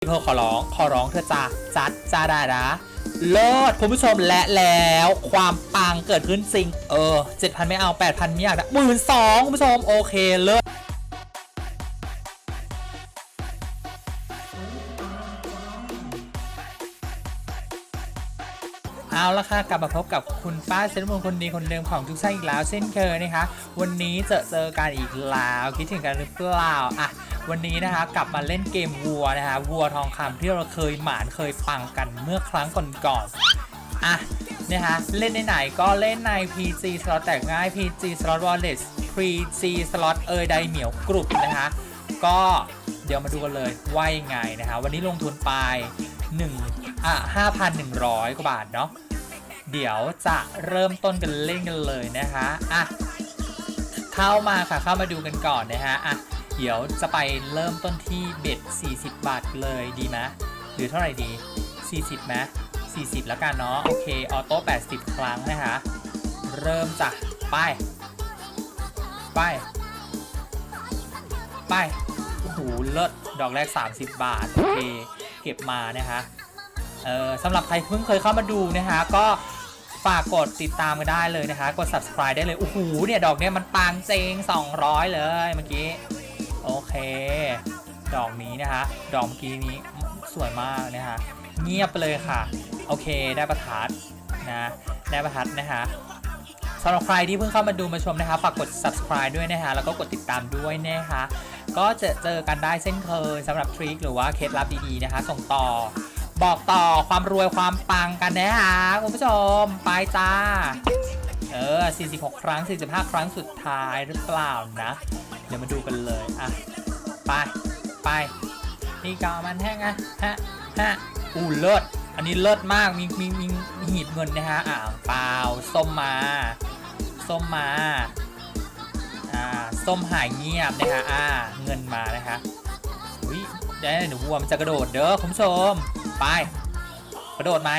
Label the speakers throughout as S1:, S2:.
S1: เธอขอร้อง ขอร้องเธอจ้าจัดจ้าดาดาเลิศคุณผู้ชมและแล้วความปังเกิดขึ้นจริง เออเจ็ดพันไม่เอาแปดพันไม่อยากได้หมื่นสองคุณผู้ชม โอเค เลิศเอาละค่ะ กลับมาพบกับคุณป้าเซนมงคนดีคนเดิมของทุกท่านอีกแล้วเช่นเคยนะคะ วันนี้เจอเจอกันอีกแล้ว คิดถึงกันหรือเปล่าอะ วันนี้นะคะกลับมาเล่นเกมวัวนะคะวัวทองคำที่เราเคยหมานเคยปังกันเมื่อครั้งก่อนๆอะนะคะเล่นในไหนก็เล่นใน PG slot แต่ง่าย PG slot wallet PG slot เอยไดเหมียวกรุบนะคะก็เดี๋ยวมาดูกันเลยว่ายังไงนะคะวันนี้ลงทุนไป1อะ5,100 กว่าบาทเนาะเดี๋ยวจะเริ่มต้นกันเล่นกันเลยนะคะอะเข้ามาค่ะเข้ามาดูกันก่อนนะฮะอะ เดี๋ยวจะไปเริ่มต้นที่เบ็ด 40 บาทเลยดีไหมหรือเท่าไหร่ดี 40ไหม40 แล้วกันเนาะ โอเค ออโต้ 80 ครั้งนะคะ เริ่มจ้ะ ไป ไป ไป โอ้โห เลิศ ดอกแรก 30 บาท โอเค เก็บมานะคะ เออสำหรับใครเพิ่งเคยเข้ามาดูนะคะ ก็ฝากกดติดตามกันได้เลยนะคะ กด subscribe ได้เลย โอ้โห เนี่ย ดอกเนี้ยมันปังเจง 200 เลยเมื่อกี้ โอเค ดอกนี้นะคะ ดอกเมื่อกี้นี้สวยมากนะคะ เงียบไปเลยค่ะ โอเค ได้ประทัดนะ ได้ประทัดนะคะสำหรับใครที่เพิ่งเข้ามาดูมาชมนะคะ ฝากกด subscribe ด้วยนะคะ แล้วก็กดติดตามด้วยนะคะ ก็จะเจอกันได้เช่นเคยสำหรับทริคหรือว่าเคล็ดลับดีๆนะคะ ส่งต่อ บอกต่อความรวยความปังกันนะคะคุณผู้ชม ไปจ้า เออ 46 ครั้ง 45 ครั้งสุดท้ายหรือเปล่านะ เดี๋ยวมาดูกันเลยอะไปไปนี่กามันแห้งอะฮะฮะอู้เลิศอันนี้เลิศมากมีมีมีหีบเงินนะฮะอ่างเปล่าส้มมาส้มมาอ่าส้มหายเงียบนะคะอ่าเงินมานะคะอุ้ยได้หนูวัวมันจะกระโดดเด้อคุณผู้ชมไปกระโดดไหม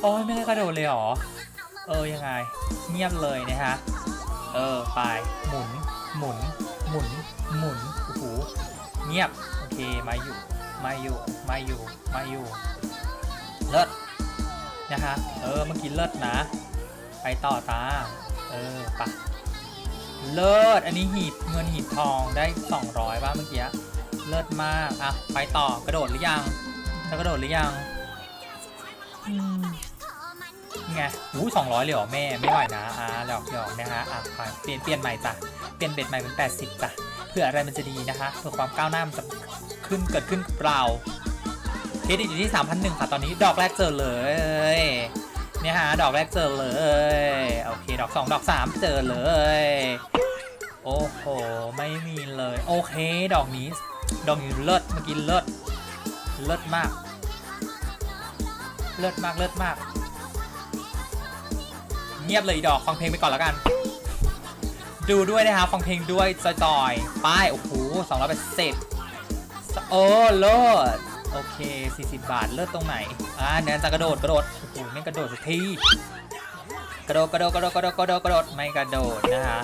S1: โอ้ยไม่ได้กระโดดเลยหรอเออยังไง เงียบเลยนะฮะเออไปหมุนหมุน หมุน หมุน โอ้โห เงียบ โอเค มาอยู่ มาอยู่ มาอยู่ มาอยู่ เลิศ นะคะ เออ เมื่อกี้เลิศนะ ไปต่อตา เออปะเลิศ อันนี้หีบเงินหีบทองได้ 200ป่ะเมื่อกี้ เลิศมาก อะ ไปต่อกระโดดหรือยังจะกระโดดหรือยัง ไงอู้สองร้อยเลยเหรอแม่ ไม่ไหวนะอ่าหยอกหยอกนะฮะอะเปลี่ยนเปลี่ยนใหม่จ้ะ เปลี่ยนเบ็ดใหม่เป็น80จ้ะ เพื่ออะไรมันจะดีนะคะ เพื่อความก้าวหน้ามันจะขึ้นเกิดขึ้นกับเราเครดิตอยู่ที่3,001ค่ะ ตอนนี้ดอกแรกเจอเลยเนี่ยฮะดอกแรกเจอเลย โอเค ดอก2ดอก3เจอเลย โอ้โห ไม่มีเลย โอเค ดอกนี้ ดอกนี้เลิศเมื่อกี้เลิศเลิศมาก เลิศมากเลิศมาก งียบเลยดอกฟังเพลงไปก่อนแล้วกัน ดูด้วยนะครับฟังเพลงด้วยจอยๆป้ายโอ้โหสองร้อยแปดสิบโอ้เลิศโอเค 40 บาทเลิศตรงไหนอ่าเนี่ยจะกระโดดกระโดดโอ้โหไม่กระโดดสักทีกระโดดกระโดดกระโดดกระโดดกระโดดกระโดดไม่กระโดดนะฮะ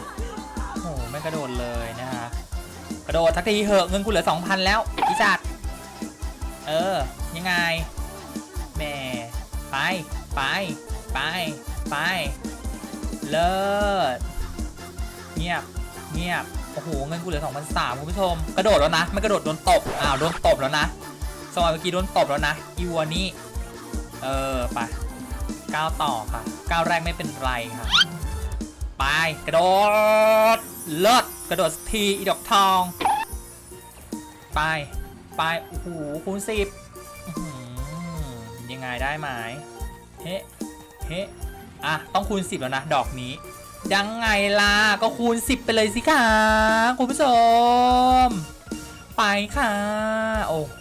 S1: โอ้โหไม่กระโดดเลยนะฮะกระโดดทักทีเหอะเงินกูเหลือ 2,000 แล้วอีจัดเออยังไงแม่ไปไปไปไป เลิศเงียบเงียบโอ้โหเงินกูเหลือ2,003คุณผู้ชม กระโดดแล้วนะไม่กระโดดโดนตบอ้าวโดนตบแล้วนะสมัยเมื่อกี้โดนตบแล้วนะอีวัวนี่เออไปก้าวต่อค่ะก้าวแรกไม่เป็นไรค่ะไปกระโดดเลิศกระโดดทีอีดอกทอง ไปไปโอ้โหคูณสิบยังไงได้ไหมเฮ้เฮ้ อะ ต้องคูณ 10 แล้วนะ ดอกนี้ ยังไงล่ะ ก็คูณ 10 ไปเลยสิค่ะ คุณผู้ชม ไปค่ะ โอ้โห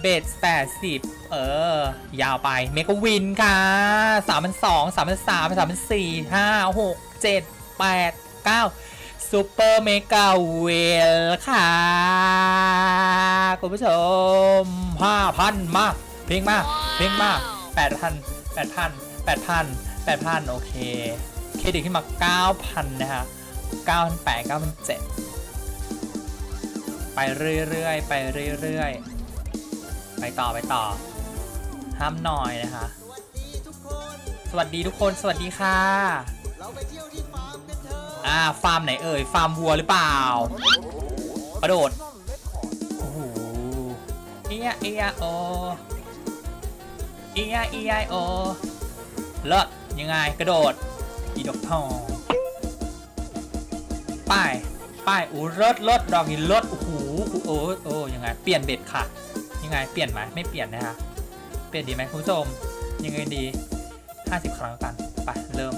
S1: เบสแปดสิบเออ ยาวไป เมกวินค่ะสามพันสองสามพันสามสามพันสี่ห้าหกเจ็ดแปดเก้าซูเปอร์เมกาเวลค่ะ คุณผู้ชมห้าพันมา เพ่งมา เพ่งมาแปดพันแปดพัน 8,000 8,000 โอเค เครดิตขึ้นมา 9,000 นะฮะ9,800 9,700 ไปเรื่อยๆ ไปเรื่อยๆ ไปต่อไปต่อ ห้ามหน่อยนะคะ สวัสดีทุกคน สวัสดีค่ะอ่า ฟาร์มไหนเอ่ย ฟาร์มวัวหรือเปล่า กระโดด โอ้โห เอียเอียโอ เอียเอียโอ เลิศยังไงกระโดด อีดอกทองป้ายป้ายอู้รถรถดอกหินรถโอ้โหโอ้โอ้ยังไง เปลี่ยนเบ็ดค่ะ ยังไงเปลี่ยนไหมไม่เปลี่ยนนะฮะเปลี่ยนดีไหมคุณผู้ชมยังไงดี 50 ครั้งกันไปเริ่ม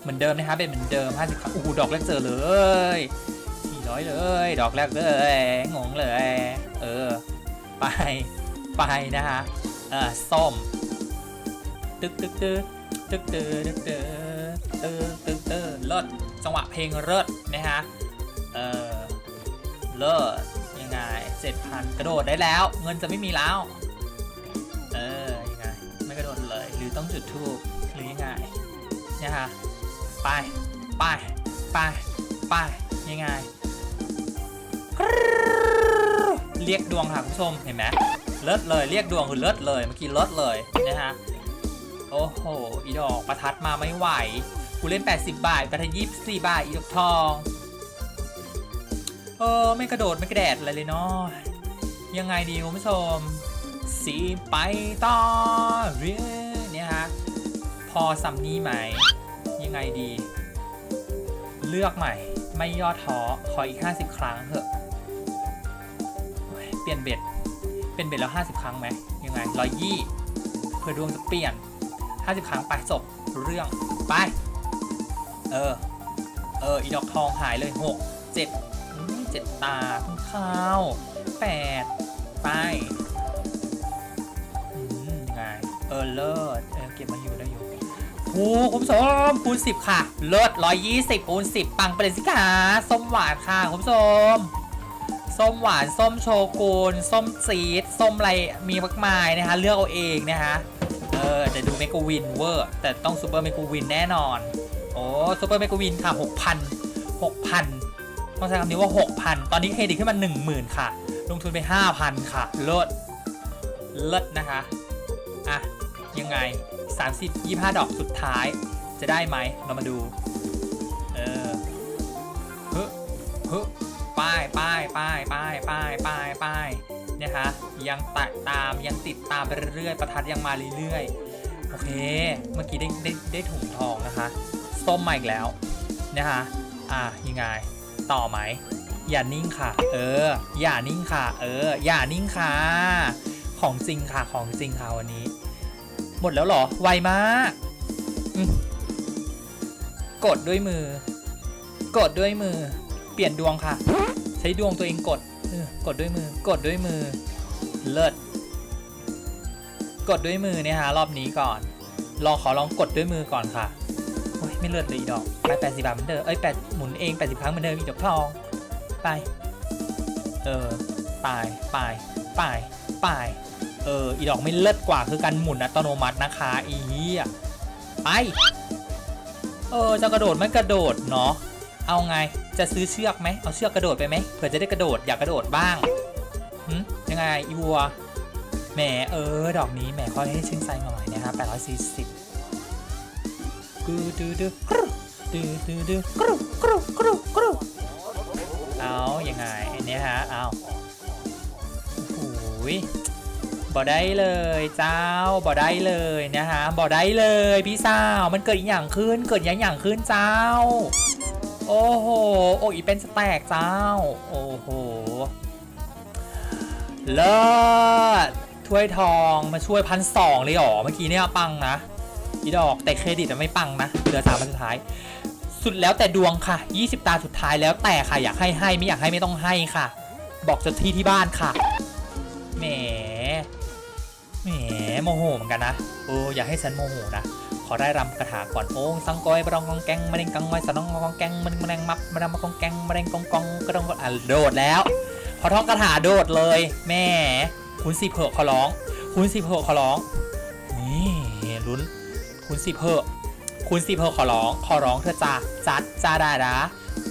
S1: เหมือนเดิมนะคะเป็นเหมือนเดิม 50 ครั้งโอ้โหดอกแรกเจอเลย400เลย ดอกแรกเลยงงเลย เออ ไปไปนะคะเออส้ม ตึกตึกตึกตึกตึกตึกตึกตึกตึกตึกเลิศจังหวะเพลงเลิศนะฮะเออเลิศยังไง7,000กระโดดได้แล้ว เงินจะไม่มีแล้ว เออยังไงไม่กระโดดเลยหรือต้องจุดทูบหรือยังไงเนี่ยฮะไปไปไปไปยังไงเรียกดวงค่ะคุณผู้ชมเห็นไหมเลิศเลยเรียกดวงคือเลิศเลยเมื่อกี้เลิศเลยนะฮะ โอ้โห อีดอกประทัดมาไม่ไหว กูเล่น 80 บาท ประทัด24บาท อีดอกทอง เออ ไม่กระโดด ไม่กระแดดอะไรเลยเนาะยังไงดีคุณผู้ชม สีไปต่อเรื่อยเนี่ยฮะ พอซัมนี้ไหม ยังไงดี เลือกใหม่ ไม่ย่อท้อ ขออีก 50 ครั้งเถอะ เปลี่ยนเบ็ด เป็นเบ็ดแล้ว 50 ครั้งไหม ยังไงร้อยยี่เพื่อดวงจะเปลี่ยน 50 ครั้งไปจบเรื่องไป เออ เออ อีดอกทองหายเลย 6 7อืมเจ็ดตาข้า8ไปยังไง เออ เลิศเออเก็บมาอยู่ได้อยู่โอ้คุณผู้ชมคูณ10 ค่ะ เลิศ120คูณ10 ปังไปเลยสิคะส้มหวานค่ะ คุณผู้ชมส้มหวาน ส้มโชกุนส้มซีดส้มอะไรมีมากมายนะคะ เลือกเอาเองนะคะ ออเดี๋ยวดูเมกวินเวอร์ แต่ต้องซูเปอร์เมกวินแน่นอน โอ้ซูเปอร์เมกวินค่ะ6,000 6,000ต้องใช้คำนี้ว่า6,000ตอนนี้เครดิตขึ้นมา10,000ค่ะ ลงทุนไป5,000ค่ะ เลิศ เลิศนะคะ อะ ยังไง30 25ดอกสุดท้าย จะได้ไหม เรามาดู เออเฮ้เฮ้ป้ายป้ายป้ายป้ายป้ายป้ายป้าย นะคะ ยังตัดตามยังติดตามไปเรื่อยๆ ประทัดยังมาเรื่อยๆ โอเค เมื่อกี้ได้ได้ได้ถุงทองนะคะส้มมาอีกแล้วนะคะอะยังไงต่อไหมอย่านิ่งค่ะ เออ อย่านิ่งค่ะ เออ อย่านิ่งค่ะ ของจริงค่ะ ของจริงค่ะวันนี้ หมดแล้วหรอ ไวมากกดด้วยมือ กดด้วยมือ เปลี่ยนดวงค่ะ ใช้ดวงตัวเองกด กดด้วยมือกดด้วยมือ เลิศกดด้วยมือเนี่ยฮะรอบนี้ก่อน ลองขอลองกดด้วยมือก่อนค่ะโอ้ยไม่เลิศเลยอีดอกไปแปดสิบบาทเหมือนเดิมเอ้ยแปดหมุนเองแปดสิบครั้งเหมือนเดิมอีดอกทองไปเออไปไปไปไปเอออีดอกไม่เลิศกว่าคือการหมุนอัตโนมัตินะคะอีเหี้ยไปเออจะกระโดดไม่กระโดดเนาะเอาไง จะซื้อเชือกไหมเอาเชือกกระโดดไปไหมเผื่อจะได้กระโดดอยากกระโดดบ้างหึยังไงอีวัวแหมเออ ดอกนี้แหมค่อยให้ชื่นใจหน่อยนะครับ840กูดูดูกรุดูดูดูกรุกรุกรุกรุเอายังไงเนี่ยฮะเอาโอ้โหยบ่ได้เลยเจ้าบ่ได้เลยนะฮะบ่ได้เลยพี่สาวมันเกิดอย่างขึ้นเกิดอย่างอย่างขึ้นเจ้า โอ้โห โอ้อีเป็นสแต็กเจ้า โอ้โห เลิศถ้วยทองมาช่วยพันสองเลยหรอ เมื่อกี้เนี่ยปังนะอีดอกแต่เครดิตอะไม่ปังนะ เหลือสามอันสุดท้าย สุดแล้วแต่ดวงค่ะ 20 ตาสุดท้ายแล้วแต่ค่ะ อยากให้ให้ไม่อยากให้ไม่ต้องให้ค่ะ บอกจ้าที่ที่บ้านค่ะ แหม แหมโมโหเหมือนกันนะ โอ้อยากให้ฉันโมโหนะ อได้รำกระถาก่อนโอ้งสังกอยบรองกองแกงมะเร็งกังไว้สนองกองแกงมันแมลงมับมะดามกองแกงมะเร็งกองกองกระดองอะโดดแล้ว พอท่องคาถาโดดเลย แม่คุณสิเพอะขอร้อง คุณสิเพอะขอร้องนี่ลุ้น คุณสิเพอะคุณสิเพอะขอร้อง ขอร้องเธอจ้าจัดจ้าดาดา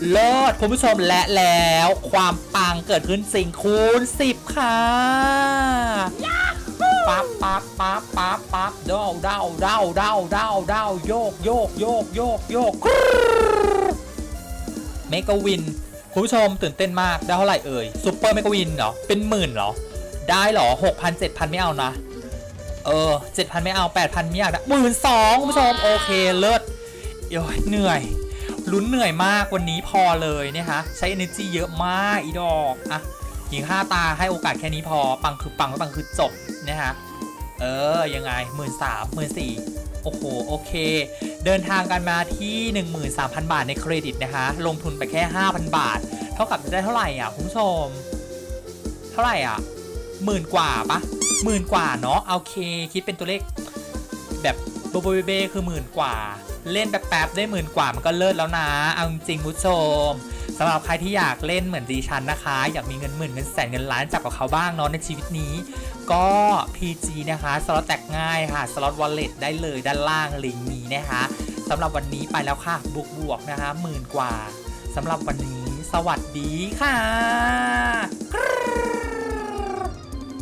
S1: เลิศคุณผู้ชมและแล้ว ความปังเกิดขึ้นสิ่งคูณ10ค่ะ ปั๊บปั๊บปั๊บปั๊บปั๊บเด้าเด้าเด้าเด้าเด้าเด้าโยกโยกโยกโยกโยกเมกะวินคุณผู้ชมตื่นเต้นมากได้เท่าไหร่เอ่ยซูเปอร์เมกะวินเหรอเป็นหมื่นเหรอ ได้เหรอ6,000 7,000ไม่เอานะเออ7,000ไม่เอา8,000ไม่อยากได้หมื่นสองคุณผู้ชมโอเคเลิศโอ้ยเหนื่อยลุ้นเหนื่อยมากวันนี้พอเลยนี่ยฮะใช้ energy เยอะมากอีดอกอะ หญิงห้าตาให้โอกาสแค่นี้พอ ปังคือปังไม่ปังคือจบนะฮะ เออ ยังไงหมื่นสามหมื่นสี่โอ้โห โอเค เดินทางกันมาที่ 13,000 บาทในเครดิตนะคะ ลงทุนไปแค่ 5,000 บาท เท่ากับจะได้เท่าไหร่อะคุณผู้ชม เท่าไหร่อะหมื่นกว่าปะหมื่นกว่าเนาะโอเค คิดเป็นตัวเลขแบบโบโบเบเบคือหมื่นกว่า เล่นแบบแป๊บๆได้หมื่นกว่ามันก็เลิศแล้วนะเอาจริงคุณผู้ชมสำหรับใครที่อยากเล่นเหมือนดิฉันนะคะ อยากมีเงินหมื่นเงินแสนเงินล้านจับกับเขาบ้างเนาะในชีวิตนี้ ก็ PG นะคะสล็อตแตกง่ายค่ะสล็อตวอลเล็ตได้เลยด้านล่างลิงก์นี้นะคะสำหรับวันนี้ไปแล้วค่ะบวกบวกๆนะคะหมื่นกว่าสำหรับวันนี้สวัสดีค่ะ